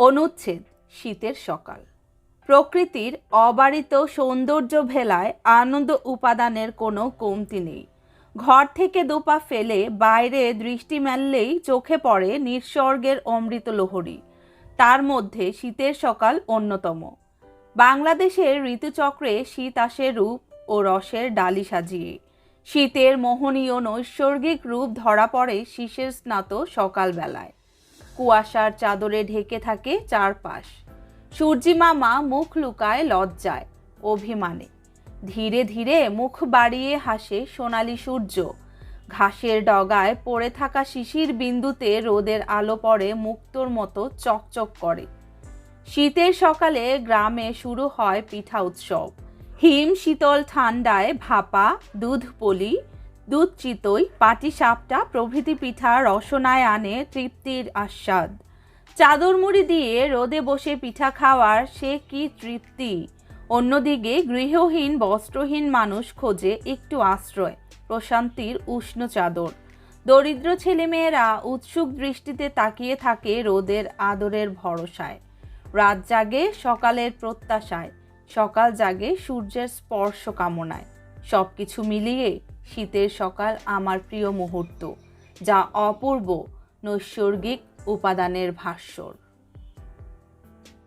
অনুচ্ছেদ, শীতের সকাল। প্রকৃতির অবারিত সৌন্দর্য ভেলায় আনন্দ উপাদানের কোনো কমতি নেই। ঘর থেকে দুপা ফেলে বাইরে দৃষ্টি মেললেই চোখে পড়ে নিঃস্বর্গের অমৃত লোহরী। তার মধ্যে শীতের সকাল অন্যতম। বাংলাদেশের ঋতুচক্রে শীত আসে রূপ ও রসের ডালি সাজিয়ে। শীতের মোহনীয় নৈসর্গিক রূপ ধরা পড়ে শীষের স্নাত সকালবেলায়। কুয়াশার চাদরে ঢেকে থাকে চারপাশ। সূর্যিমামা মুখ লুকায় লজ্জায়, অভিমানে। ধীরে ধীরে মুখ বাড়িয়ে হাসে সোনালি সূর্য। ঘাসের ডগায় পড়ে থাকা শিশির বিন্দুতে রোদের আলো পড়ে মুক্তোর মতো চকচক করে। শীতের সকালে গ্রামে শুরু হয় পিঠা উৎসব। হিম শীতল ঠান্ডায় ভাপা, দুধ পলি দুধ চিতই, পাটি সাপটা, প্রভৃতি পিঠা রসনায় আনে তৃপ্তির আস্বাদ। চাদর মুড়ি দিয়ে রোদে বসে পিঠা খাওয়ার সে কি তৃপ্তি? অন্যদিকে গৃহহীন, বস্ত্রহীন মানুষ খোঁজে একটু আশ্রয়, প্রশান্তির উষ্ণ চাদর। দরিদ্র ছেলেমেয়েরা উৎসুক দৃষ্টিতে তাকিয়ে থাকে রোদের আদরের ভরসায়। রাত জাগে সকালের প্রত্যাশায়, সকাল জাগে সূর্যের স্পর্শ কামনায়। সব কিছু মিলিয়ে শীতের সকাল আমার প্রিয় মুহূর্ত যা অপূর্ব নৈসর্গিক উপাদানের ভাস্বর